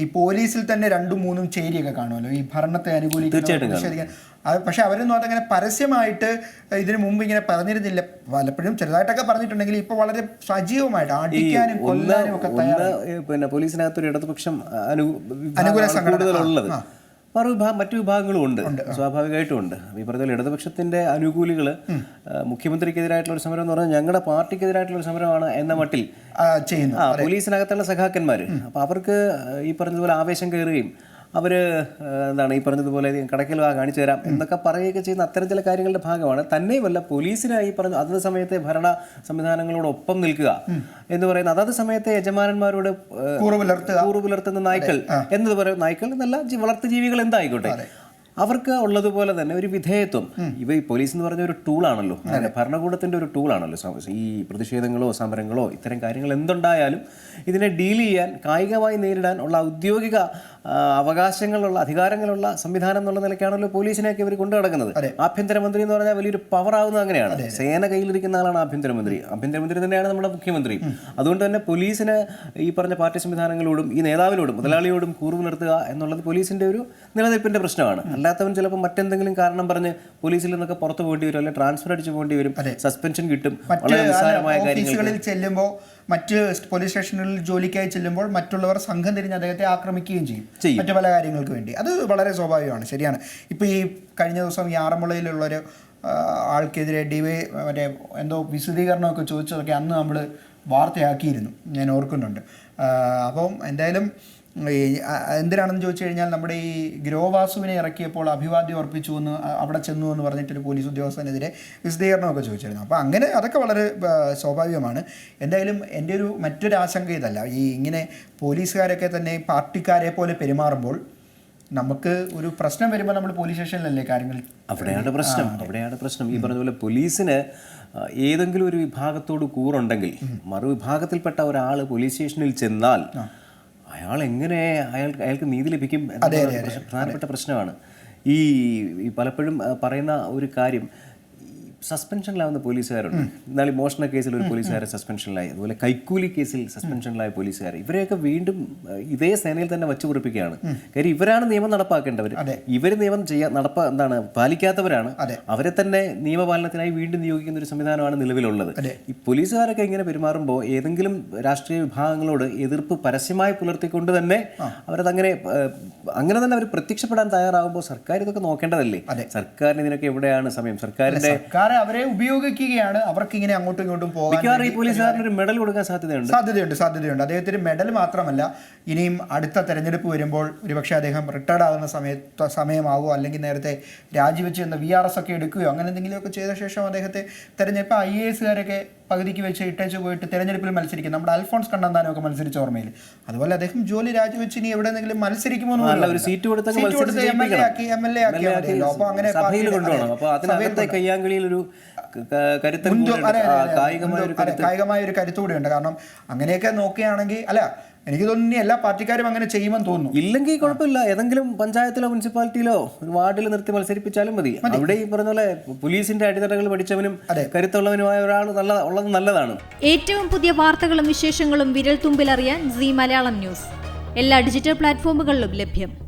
ഈ പോലീസിൽ തന്നെ രണ്ടും മൂന്നും ചേരിയൊക്കെ കാണുമല്ലോ. ഈ ഭരണത്തെ അനുകൂലിക്കുന്ന അത് പക്ഷെ അവരൊന്നും അതങ്ങനെ പരസ്യമായിട്ട് ഇതിനു മുമ്പ് ഇങ്ങനെ പറഞ്ഞിരുന്നില്ല. പലപ്പോഴും ചെറുതായിട്ടൊക്കെ പറഞ്ഞിട്ടുണ്ടെങ്കിൽ ഇപ്പൊ വളരെ സജീവമായിട്ട് അടിക്കാനും കൊല്ലാനും ഒക്കെ പിന്നെ പോലീസിനകത്തൊരു ഇടതുപക്ഷം അനു അനുകൂല വിഭാഗമാണ് സംഘടന. മറു വിഭാഗം മറ്റു വിഭാഗങ്ങളും ഉണ്ട്. സ്വാഭാവികമായിട്ടും ഉണ്ട്. ഈ പറഞ്ഞ ഇടതുപക്ഷത്തിന്റെ അനുകൂലികൾ മുഖ്യമന്ത്രിക്കെതിരായിട്ടുള്ള ഒരു സമരം എന്ന് പറഞ്ഞാൽ ഞങ്ങളുടെ പാർട്ടിക്കെതിരായിട്ടുള്ള ഒരു സമരമാണ് എന്ന മട്ടിൽ. ചെയ്യുന്നു. പോലീസിനകത്തുള്ള സഖാക്കന്മാർ അപ്പോൾ അവർക്ക് ഈ പറഞ്ഞതുപോലെ ആവേശം കയറുകയും അവർ എന്താണ് ഈ പറഞ്ഞതുപോലെ കടക്കൽ വാ കാണിച്ചു തരാം എന്നൊക്കെ പറയുകയൊക്കെ ചെയ്യുന്ന അത്തരം ചില കാര്യങ്ങളുടെ ഭാഗമാണ്. തന്നെയുമല്ല പോലീസിനായി പറഞ്ഞു അതത് സമയത്തെ ഭരണ സംവിധാനങ്ങളോടൊപ്പം നിൽക്കുക എന്ന് പറയുന്ന അതത് സമയത്തെ യജമാനന്മാരോട് കൂറു പുലർത്തുന്ന നായ്ക്കൾ എന്നത് പറയുന്ന നായ്ക്കൾ എന്നല്ല വളർത്തു വളർത്തുജീവികൾ എന്തായിക്കോട്ടെ. അവർക്ക് ഉള്ളതുപോലെ തന്നെ ഒരു വിധേയത്വം. ഇവ ഈ പോലീസ് എന്ന് പറഞ്ഞ ഒരു ടൂളാണല്ലോ ഭരണകൂടത്തിന്റെ ഒരു ടൂളാണല്ലോ ഈ പ്രതിഷേധങ്ങളോ സമരങ്ങളോ ഇത്തരം കാര്യങ്ങൾ എന്തുണ്ടായാലും ഇതിനെ ഡീൽ ചെയ്യാൻ കായികമായി നേരിടാൻ ഉള്ള ഔദ്യോഗിക അവകാശങ്ങളുള്ള അധികാരങ്ങളുള്ള സംവിധാനം എന്നുള്ള നിലയ്ക്കാണല്ലോ പോലീസിനെയൊക്കെ ഇവർ കൊണ്ടു നടക്കുന്നത്. ആഭ്യന്തരമന്ത്രി എന്ന് പറഞ്ഞാൽ വലിയൊരു പവർ ആവുന്നത് അങ്ങനെയാണ്. സേന കയ്യിലിരിക്കുന്ന ആളാണ് ആഭ്യന്തരമന്ത്രി. ആഭ്യന്തരമന്ത്രി തന്നെയാണ് നമ്മുടെ മുഖ്യമന്ത്രി. അതുകൊണ്ട് തന്നെ പോലീസിന് ഈ പറഞ്ഞ പാർട്ടി സംവിധാനങ്ങളോടും ഈ നേതാവിനോടും മുതലാളിയോടും കൂർവ് നിർത്തുക എന്നുള്ളത് പോലീസിന്റെ ഒരു നിലനിൽപ്പിന്റെ പ്രശ്നമാണ്. അല്ലാത്തവൻ ചിലപ്പോൾ മറ്റെന്തെങ്കിലും കാരണം പറഞ്ഞ് പോലീസിൽ നിന്നൊക്കെ പുറത്തു പോകേണ്ടി വരും അല്ലെങ്കിൽ ട്രാൻസ്ഫർ അടിച്ചു പോകേണ്ടി വരും സസ്പെൻഷൻ കിട്ടും വളരെ നിസ്സാരമായ കാര്യങ്ങൾ ചെല്ലുമ്പോൾ മറ്റ് പോലീസ് സ്റ്റേഷനിൽ ജോലിക്കായി ചെല്ലുമ്പോൾ മറ്റുള്ളവർ സംഘം തിരിഞ്ഞ് അദ്ദേഹത്തെ ആക്രമിക്കുകയും ചെയ്യും. മറ്റു പല കാര്യങ്ങൾക്ക് വേണ്ടി. അത് വളരെ സ്വാഭാവികമാണ്. ശരിയാണ്. ഇപ്പോൾ ഈ കഴിഞ്ഞ ദിവസം ഈ ആറന്മുളയിലുള്ളൊരു ആൾക്കെതിരെ ഡിവൈ മറ്റേ എന്തോ വിശദീകരണമൊക്കെ ചോദിച്ചതൊക്കെ അന്ന് നമ്മൾ വാർത്തയാക്കിയിരുന്നു. ഞാൻ ഓർക്കുന്നുണ്ട്. അപ്പം എന്തായാലും ഈ എന്തിനാണെന്ന് ചോദിച്ചു കഴിഞ്ഞാൽ നമ്മുടെ ഈ ഗ്രോവാസുവിനെ ഇറക്കിയപ്പോൾ അഭിവാദ്യം അർപ്പിച്ചു എന്ന് അവിടെ ചെന്നു എന്ന് പറഞ്ഞിട്ടൊരു പോലീസ് ഉദ്യോഗസ്ഥനെതിരെ വിശദീകരണമൊക്കെ ചോദിച്ചിരുന്നു. അപ്പോൾ അങ്ങനെ അതൊക്കെ വളരെ സ്വാഭാവികമാണ്. എന്തായാലും എന്റെ ഒരു മറ്റൊരു ആശങ്ക ഇതല്ല. ഈ ഇങ്ങനെ പോലീസുകാരൊക്കെ തന്നെ പാർട്ടിക്കാരെ പോലെ പെരുമാറുമ്പോൾ നമുക്ക് ഒരു പ്രശ്നം വരുമ്പോൾ നമ്മൾ പോലീസ് സ്റ്റേഷനിലല്ലേ കാര്യങ്ങൾ അവിടെയാണ് പ്രശ്നം. അവിടെയാണ് പ്രശ്നം. ഈ പറഞ്ഞ പോലെ പോലീസിന് ഏതെങ്കിലും ഒരു വിഭാഗത്തോട് കൂറുണ്ടെങ്കിൽ മറുവിഭാഗത്തിൽപ്പെട്ട ഒരാൾ പോലീസ് സ്റ്റേഷനിൽ ചെന്നാൽ അയാൾ എങ്ങനെ അയാൾ അയാൾക്ക് നീതി ലഭിക്കും പ്രധാനപ്പെട്ട പ്രശ്നമാണ്. ഈ പലപ്പോഴും പറയുന്ന ഒരു കാര്യം സസ്പെൻഷനിലാവുന്ന പോലീസുകാരുണ്ട്. എന്നാൽ ഈ മോഷണ കേസിൽ ഒരു പോലീസുകാരൻ സസ്പെൻഷനിലായി അതുപോലെ കൈക്കൂലി കേസിൽ സസ്പെൻഷനിലായ പോലീസുകാർ ഇവരെയൊക്കെ വീണ്ടും ഇതേ സേനയിൽ തന്നെ വച്ചു കുറിപ്പിക്കുകയാണ് കാര്യം ഇവരാണ് നിയമം നടപ്പാക്കേണ്ടവർ ഇവർ നിയമം ചെയ്യാൻ നടപ്പ എന്താണ് പാലിക്കാത്തവരാണ്. അവരെ തന്നെ നിയമപാലനത്തിനായി വീണ്ടും നിയോഗിക്കുന്ന ഒരു സംവിധാനമാണ് നിലവിലുള്ളത്. ഈ പോലീസുകാരൊക്കെ ഇങ്ങനെ പെരുമാറുമ്പോൾ ഏതെങ്കിലും രാഷ്ട്രീയ വിഭാഗങ്ങളോട് എതിർപ്പ് പരസ്യമായി പുലർത്തിക്കൊണ്ട് തന്നെ അവരതങ്ങനെ അങ്ങനെ അങ്ങനെ തന്നെ അവർ പ്രത്യക്ഷപ്പെടാൻ തയ്യാറാകുമ്പോൾ സർക്കാർ ഇതൊക്കെ നോക്കേണ്ടതല്ലേ സർക്കാരിന് ഇതിനൊക്കെ എവിടെയാണ് സമയം? സർക്കാരിന്റെ സർക്കാർ അവരെ ഉപയോഗിക്കുകയാണ്. അവർക്ക് ഇങ്ങനെ അങ്ങോട്ടും ഇങ്ങോട്ടും പോകാൻ ഈ പോലീസുകാരന് ഒരു മെഡൽ കൊടുക്കാൻ സാധ്യതയുണ്ട്. സാധ്യതയുണ്ട് സാധ്യതയുണ്ട്. അദ്ദേഹത്തിന് മെഡൽ മാത്രമല്ല ഇനിയും അടുത്ത തെരഞ്ഞെടുപ്പ് വരുമ്പോൾ ഒരുപക്ഷെ അദ്ദേഹം റിട്ടയർഡ് ആകുന്ന സമയത്ത് സമയമാകുമോ അല്ലെങ്കിൽ നേരത്തെ രാജിവെച്ച് എന്ന വി ആർ എസ് ഒക്കെ എടുക്കുകയോ അങ്ങനെ എന്തെങ്കിലുമൊക്കെ ചെയ്ത ശേഷം അദ്ദേഹത്തെ തെരഞ്ഞെടുപ്പ് ഐ എ എസുകാരൊക്കെ പകുതിക്ക് വെച്ച് ഇട്ടേച്ച് പോയിട്ട് തെരഞ്ഞെടുപ്പിൽ മത്സരിക്കും. നമ്മുടെ അൽഫോൺസ് ഒക്കെ മത്സരിച്ച ഓർമ്മയിൽ. അതുപോലെ അദ്ദേഹം ജോലി രാജിവെച്ച് ഇനി എവിടെ എവിടെയെങ്കിലും മത്സരിക്കുമോ എന്ന് സീറ്റ് കൊടുത്ത് എം എൽ എ. ആക്കി എം എൽ എ ആക്കി അപ്പൊ അപ്പോൾ അങ്ങനെ സഭയിൽ പാർട്ടിയുടെ- കൊണ്ടുപോകണം. അപ്പോൾ അതിനകത്തെ കയ്യാങ്കളിയിൽ ഒരു അതെ, അതെ. കായികമായ ഒരു കരുത്ത് കൂടെ കായികമായ ഒരു ഉണ്ട്. കാരണം അങ്ങനെയൊക്കെ നോക്കുകയാണെങ്കിൽ അല്ല എനിക്ക് തോന്നുന്നു എല്ലാ പാർട്ടിക്കാരും അങ്ങനെ ചെയ്യുമെന്ന് തോന്നുന്നു. ഇല്ലെങ്കിൽ കുഴപ്പമില്ല. ഏതെങ്കിലും പഞ്ചായത്തിലോ മുനിസിപ്പാലിറ്റിയിലോ വാർഡിൽ നിർത്തി മത്സരിപ്പിച്ചാലും മതി. അവിടെ ഈ പറഞ്ഞ പോലെ പോലീസിന്റെ അടിത്തറകൾ പഠിച്ചവനും കരുത്തുള്ളവനുമായ ഒരാൾ നല്ല ഉള്ളത് നല്ലതാണ്. ഏറ്റവും പുതിയ വാർത്തകളും വിശേഷങ്ങളും വിരൽ തുമ്പിലറിയാൻ സി മലയാളം ന്യൂസ്. എല്ലാ ഡിജിറ്റൽ പ്ലാറ്റ്ഫോമുകളിലും ലഭ്യം.